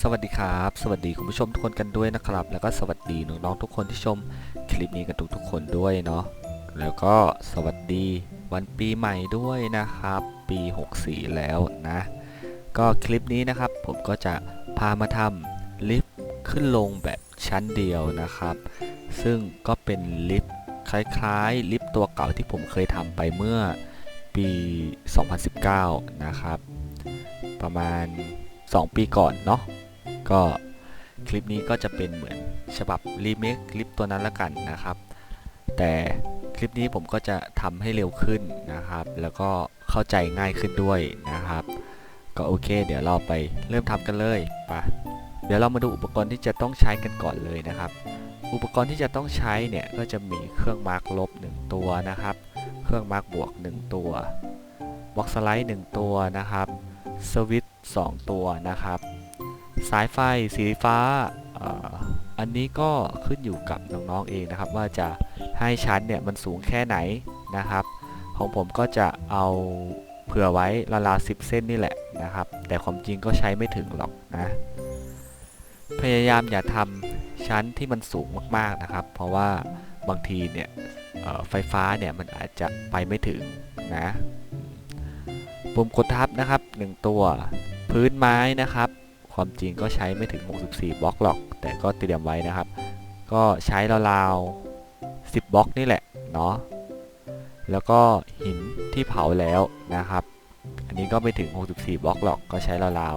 สวัสดีครับ สวัสดีคุณผู้ชมทุกคนกันด้วยนะครับ แล้วก็สวัสดีน้องๆทุกคนที่ชมคลิปนี้กันทุกๆคนด้วยเนาะแล้วก็สวัสดีวันปีใหม่ด้วยนะครับ ปี 64 แล้วนะ ก็คลิปนี้นะครับ ผมก็จะพามาทำลิฟต์ขึ้นลงแบบชั้นเดียวนะครับ ซึ่งก็เป็นลิฟต์คล้ายๆ ลิฟต์ตัวเก่าที่ผมเคยทำไปเมื่อปี 2019 นะครับ ประมาณ 2 ปีก่อนเนาะ ก็คลิปนี้ก็จะเป็นเหมือนฉบับรีเมคคลิปตัวนั้นละกันนะครับ แต่คลิปนี้ผมก็จะทำให้เร็วขึ้นนะครับ แล้วก็เข้าใจง่ายขึ้นด้วยนะครับ ก็โอเค เดี๋ยวเราไปเริ่มทำกันเลยไปะเดี๋ยวเรามาดูอุปกรณ์ที่จะต้องใช้กันก่อนเลยนะครับ อุปกรณ์ที่จะต้องใช้เนี่ยก็จะมีเครื่องมาร์กลบ 1 ตัวนะครับ เครื่องมาร์กบวก 1 ตัวบล็อกสไลด์ 1 ตัวนะครับสวิตช์2ตัวนะครับ สายไฟสีฟ้าอันนี้ก็ขึ้นอยู่กับน้องๆเองนะครับ ว่าจะให้ชั้นเนี่ยมันสูงแค่ไหนนะครับ ของผมก็จะเอาเผื่อไว้ราวๆ10เส้นนี่แหละนะครับ แต่ความจริงก็ใช้ไม่ถึงหรอกนะพยายามอย่าทำชั้นที่มันสูงมากๆนะครับ เพราะว่าบางทีเนี่ยไฟฟ้าเนี่ยมันอาจจะไปไม่ถึงนะปุ่มกดทับนะครับ 1 ตัว พื้นไม้นะครับ ความจริงก็ใช้ไม่ถึง 64 บล็อกหรอก แต่ก็เตรียมไว้นะครับ ก็ใช้ราวๆ 10 บล็อกนี่แหละเนาะ แล้วก็หินที่เผาแล้วนะครับ อันนี้ก็ไม่ถึง 64 บล็อกหรอก ก็ใช้ราว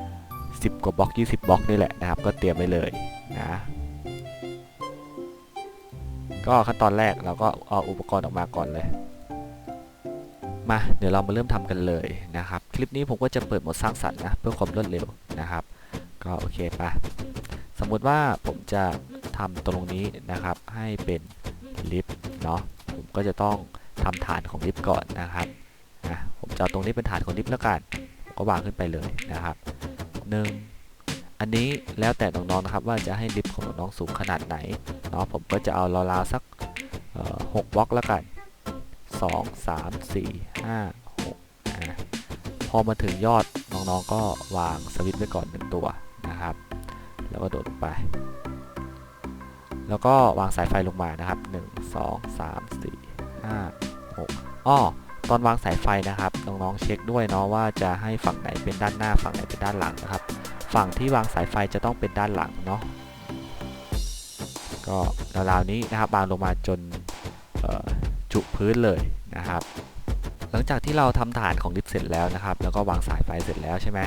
ๆ 10 กว่าบล็อก 20 บล็อกนี่แหละนะครับ ก็เตรียมไว้เลยนะ ก็ขั้นตอนแรกเราก็เอาอุปกรณ์ออกมาก่อนเลยมาเดี๋ยวเรามาเริ่มทำกันเลยนะครับ คลิปนี้ผมก็จะเปิดโหมดสร้างสรรค์นะ เพื่อความรวดเร็ว นะครับ ก็โอเคปะสมมุติว่าผมจะทำตรงนี้นะครับ ให้เป็นลิฟต์เนาะผมก็จะต้องทำฐานของลิฟต์ก่อนนะครับนะผมจะตรงนี้เป็นฐานของลิฟต์แล้วกันก็วางขึ้นไปเลยนะครับหนึ่งอันนี้แล้วแต่น้องๆนะครับว่าจะให้ลิฟต์ของน้องๆสูงขนาดไหนเนาะผมก็จะเอาราวๆสักหกบล็อกแล้วกัน2 3 4 5 6อะพอมาถึงยอด น้องๆก็วางสวิตช์ไว้ก่อนหนึ่งตัวนะครับ แล้วก็โดดลงไป แล้วก็วางสายไฟลงมานะครับ 1 2 3 4 5 6อ้อตอนวางสายไฟนะครับน้องๆเช็คด้วยเนาะว่าจะให้ฝั่งไหนเป็นด้านหน้าฝั่งไหนเป็นด้านหลังนะครับ ฝั่งที่วางสายไฟจะต้องเป็นด้านหลังเนาะก็ราวๆนี้นะครับวางลงมาจนจุพื้นเลยนะครับ หลังจากที่เราทำฐานของลิฟต์เสร็จแล้วนะครับ แล้วก็วางสายไฟเสร็จแล้วใช่ไหม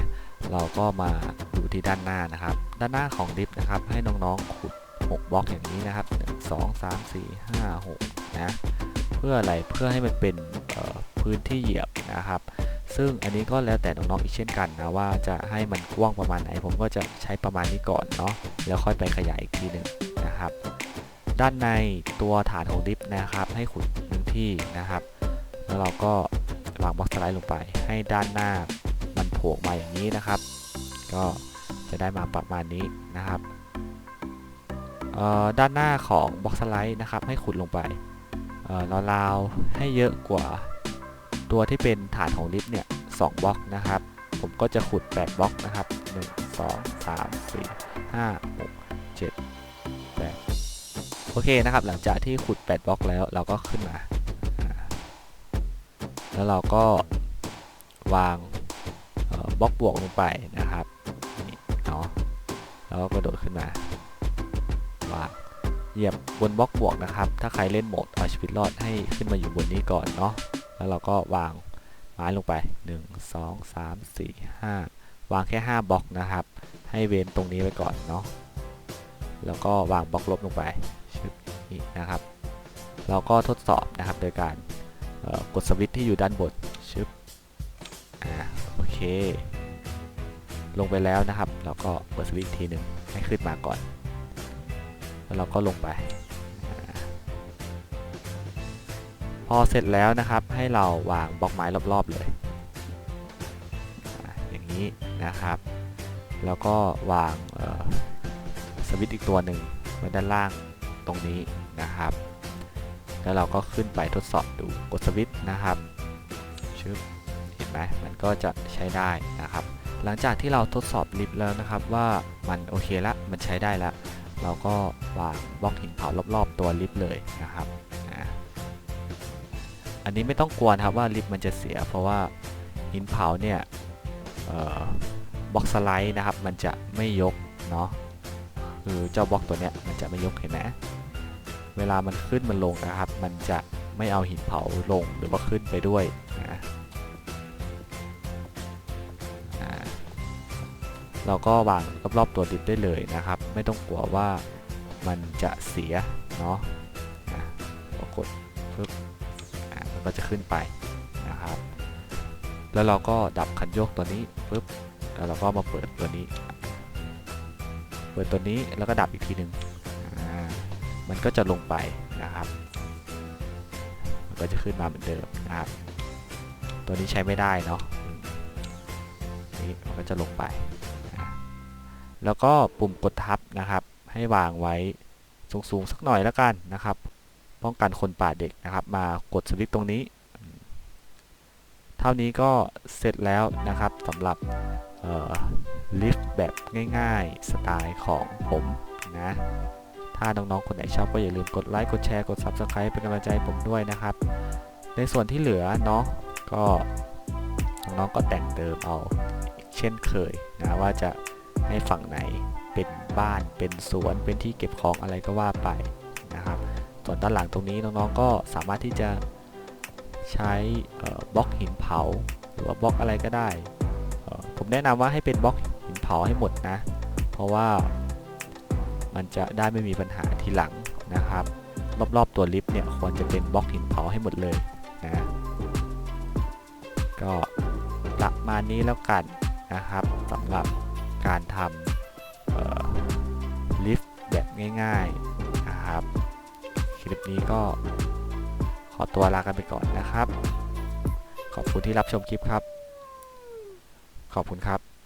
เราก็มาดูที่ด้านหน้านะครับ ด้านหน้าของลิฟต์นะครับ ให้น้องๆขุด6บล็อกอย่างนี้นะครับ 1 2 3 4 5 6 นะ เพื่ออะไรเพื่อให้มันเป็นพื้นที่เหยียบนะครับ ซึ่งอันนี้ก็แล้วแต่น้องๆอีกเช่นกันนะว่าจะให้มันกว้างประมาณไหน ผมก็จะใช้ประมาณนี้ก่อนเนาะแล้วค่อยไปขยายอีกทีหนึ่งนะครับ ด้านในตัวฐานของลิฟนะครับ ให้ขุดหนึ่งที่นะครับ แล้วเราก็างบล็อกสไลด์ลงไป ให้ด้านหน้ามันโผล่มาอย่างนี้นะครับ ก็จะได้มาประมาณนี้นะครับด้านหน้าของบล็อกสไลด์นะครับ ให้ขุดลงไปเอ่อราวๆให้เยอะกว่าตัวที่เป็นฐานของลิฟต์เนี่ยสองบล็อกนะครับ ผมก็จะขุด 8 บล็อกนะครับ 1 2 3 4 5 6 7 8 โอเคนะครับ หลังจากที่ขุด 8 บล็อกแล้วเราก็ขึ้นมา แล้วเราก็วางบล็อกบวกลงไปนะครับนี่เนาะแล้วก็กระโดดขึ้นมาวางเหยียบบนบล็อกบวกนะครับ ถ้าใครเล่นโหมดเอาชีวิตรอดให้ขึ้นมาอยู่บนนี้ก่อนเนาะแล้วเราก็วางไม้ลงไป 1 2 3 4 5 วางแค่ 5บล็อกนะครับ ให้เว้นตรงนี้ไว้ก่อนเนาะแล้วก็วางบล็อกลบลงไปชึบนี่นะครับ เราก็ทดสอบนะครับโดยการ กดสวิตช์ที่อยู่ด้านบนชึบอ่าโอเค ลงไปแล้วนะครับเราก็เปิดสวิตช์ทีหนึ่งให้ขึ้นมาก่อน แล้วเราก็ลงไปพอเสร็จแล้วนะครับให้เราวางบล็อกไม้รอบๆเลย อย่างนี้นะครับ แล้วก็วางสวิตช์อีกตัวหนึ่งไว้ด้านล่างตรงนี้นะครับ แล้วเราก็ขึ้นไปทดสอบดูกดสวิตช์นะครับชึบเห็นไหมมันก็จะใช้ได้นะครับ หลังจากที่เราทดสอบลิฟต์แล้วนะครับว่ามันโอเคละมันใช้ได้ล้วเราก็วางบล็อกหินเผารอบๆ ตัวลิฟต์เลยนะครับอันนี้ไม่ต้องกลัวนครับว่าลิฟต์มันจะเสีย เพราะว่าหินเผาเนี่ยบล็อกสไลด์นะครับ มันจะไม่ยกเนาะคือเจ้าบล็อกตัวเนี้ยมันจะไม่ยกเห็นไหม เวลามันขึ้นมันลงนะครับ มันจะไม่เอาหินเผาลงหรือว่าขึ้นไปด้วยนะเราก็วางรอบๆตัวดิบได้เลยนะครับ ไม่ต้องกลัวว่ามันจะเสียเนาะอะก็กดปึ๊บอะมันก็จะขึ้นไปนะครับ แล้วเราก็ดับคันโยกตัวนี้ปึ๊บแล้วเราก็มาเปิดตัวนี้ เปิดตัวนี้แล้วก็ดับอีกทีหนึ่ง มันก็จะลงไปนะครับ มันก็จะขึ้นมาเหมือนเดิมนะครับ ตัวนี้ใช้ไม่ได้เนาะนี่มันก็จะลงไปนะแล้วก็ปุ่มกดทับนะครับ ให้วางไว้สูงๆสักหน่อยแล้วกันนะครับ ป้องกันคนป่าเด็กนะครับ มากดสวิตช์ตรงนี้ เท่านี้ก็เสร็จแล้วนะครับสำหรับลิฟต์แบบง่ายๆ สไตล์ของผมนะ ถ้าน้องๆคนไหนชอบก็อย่าลืมกดไลค์กดแชร์กด Subscribe เป็นกำลังใจให้ผมด้วยนะครับ ในส่วนที่เหลือเนาะก็น้องๆก็แต่งเติมเอาเช่นเคยนะว่าจะให้ฝั่งไหนเป็นบ้านเป็นสวนเป็นที่เก็บของอะไรก็ว่าไปนะครับส่วนด้านหลังตรงนี้น้องๆก็สามารถที่จะใช้บล็อกหินเผา หรือว่าบล็อกอะไรก็ได้ ผมแนะนำว่าให้เป็นบล็อกหินเผาให้หมดนะ เพราะว่า มันจะได้ไม่มีปัญหาทีหลังนะครับ รอบๆตัวลิฟต์เนี่ยควรจะเป็นบล็อกหินเผาให้หมดเลยนะก็ประมาณนี้แล้วกันนะครับสำหรับการทำลิฟต์แบบง่ายๆนะครับ คลิปนี้ก็ขอตัวลากันไปก่อนนะครับ ขอบคุณที่รับชมคลิปครับ ขอบคุณครับ